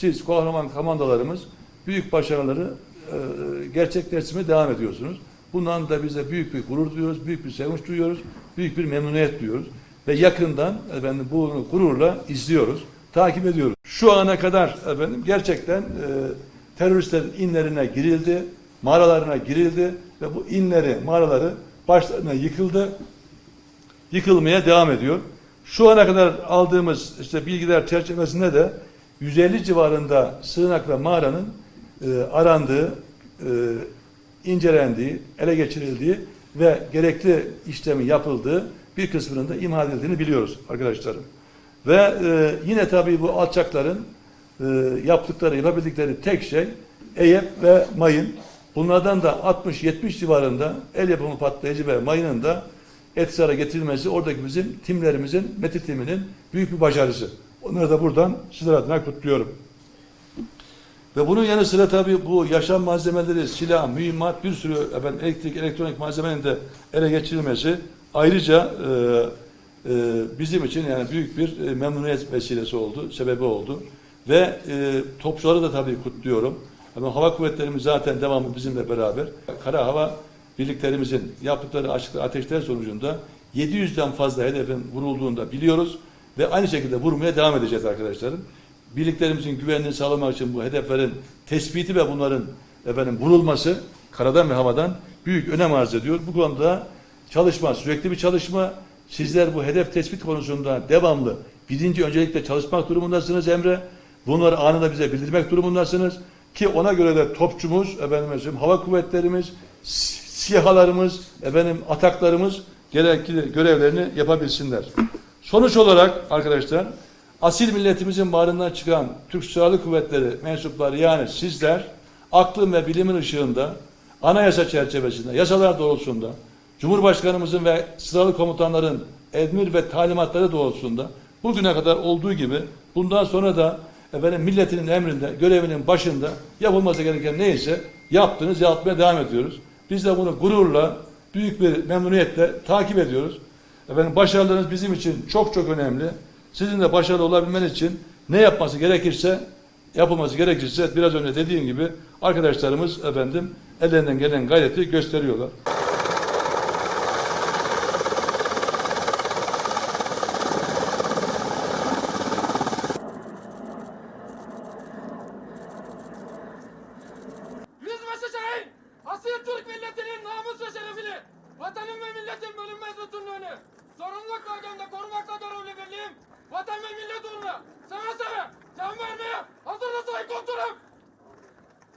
siz kahraman komandolarımız büyük başarıları e, gerçekleştirmeye devam ediyorsunuz. Bundan da bize büyük bir gurur duyuyoruz, büyük bir sevinç duyuyoruz, büyük bir memnuniyet duyuyoruz. Ve yakından efendim bunu gururla izliyoruz, takip ediyoruz. Şu ana kadar efendim gerçekten e, teröristlerin inlerine girildi, mağaralarına girildi ve bu inleri, mağaraları başlarına yıkıldı yıkılmaya devam ediyor. Şu ana kadar aldığımız işte bilgiler çerçevesinde de 150 civarında sığınak ve mağaranın e, arandığı, e, incelendiği, ele geçirildiği ve gerekli işlemin yapıldığı bir kısmının da imha edildiğini biliyoruz arkadaşlarım. Ve e, yine tabii bu alçakların e, yaptıkları, yapabildikleri tek şey EYEP ve mayın. Bunlardan da 60-70 civarında el yapımı patlayıcı ve mayının da etkisiz getirilmesi oradaki bizim timlerimizin, METİ büyük bir başarısı. Onları da buradan sizler adına kutluyorum. Ve bunun yanı sıra tabii bu yaşam malzemeleri, silah, mühimmat, bir sürü efendim, elektrik, elektronik malzemenin de ele geçirilmesi ayrıca e, e, bizim için yani büyük bir e, memnuniyet vesilesi oldu, sebebi oldu. Ve e, topçuları da tabii kutluyorum. Ama hava kuvvetlerimiz zaten devamlı bizimle beraber. Kara hava birliklerimizin yaptıkları ateşler sonucunda 700'den fazla hedefin vurulduğunu da biliyoruz. Ve aynı şekilde vurmaya devam edeceğiz arkadaşlarım. Birliklerimizin güvenliğini sağlamak için bu hedeflerin tespiti ve bunların efendim vurulması karadan ve havadan büyük önem arz ediyor. Bu konuda çalışma, sürekli bir çalışma. Sizler bu hedef tespit konusunda devamlı birinci öncelikle çalışmak durumundasınız Emre. Bunları anında bize bildirmek durumundasınız. Ki ona göre de topçumuz, efendim, hava kuvvetlerimiz, si- sihalarımız, efendim, ataklarımız gerekli görevlerini yapabilsinler. Sonuç olarak arkadaşlar asil milletimizin bağrından çıkan Türk Silahlı Kuvvetleri mensupları yani sizler aklın ve bilimin ışığında anayasa çerçevesinde, yasalar doğrultusunda Cumhurbaşkanımızın ve silahlı komutanların emir ve talimatları doğrultusunda bugüne kadar olduğu gibi bundan sonra da efendim milletinin emrinde, görevinin başında yapılması gereken neyse yaptınız, yapmaya devam ediyoruz. Biz de bunu gururla, büyük bir memnuniyetle takip ediyoruz. Efendim başarılarınız bizim için çok çok önemli. Sizin de başarılı olabilmeniz için ne yapması gerekirse, yapılması gerekirse biraz önce dediğim gibi arkadaşlarımız efendim ellerinden gelen gayreti gösteriyorlar. Türk milletinin namus ve şerefini, vatanın ve milletin bölünmez bütünlüğünü, sorumluluk bölgemde korumakla görevli birliğim, vatan ve millet uğruna seve seve can vermeye hazırda sayın komutanım!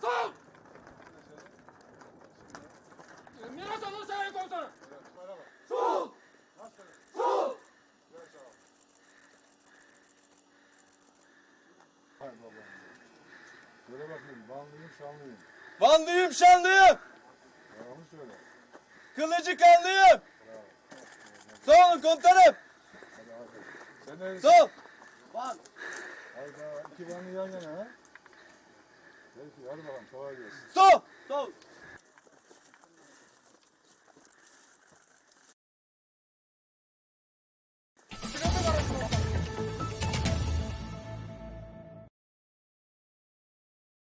Sağ ol! Miras alın sayın komutanım! Sol! Sol! Söyle bakayım, Vanlıyım, Şanlıyım. Vanlıyım şanlıyım. Devamı söyle. Kılıcı kanlıyım. Sağ olun komutanım. Sen nerelisin? Sağ ol. Van. Hayda, iki Vanlı yan yana ha? Peki, hadi bakalım, kolay gelsin. Sağ ol. Sağ ol.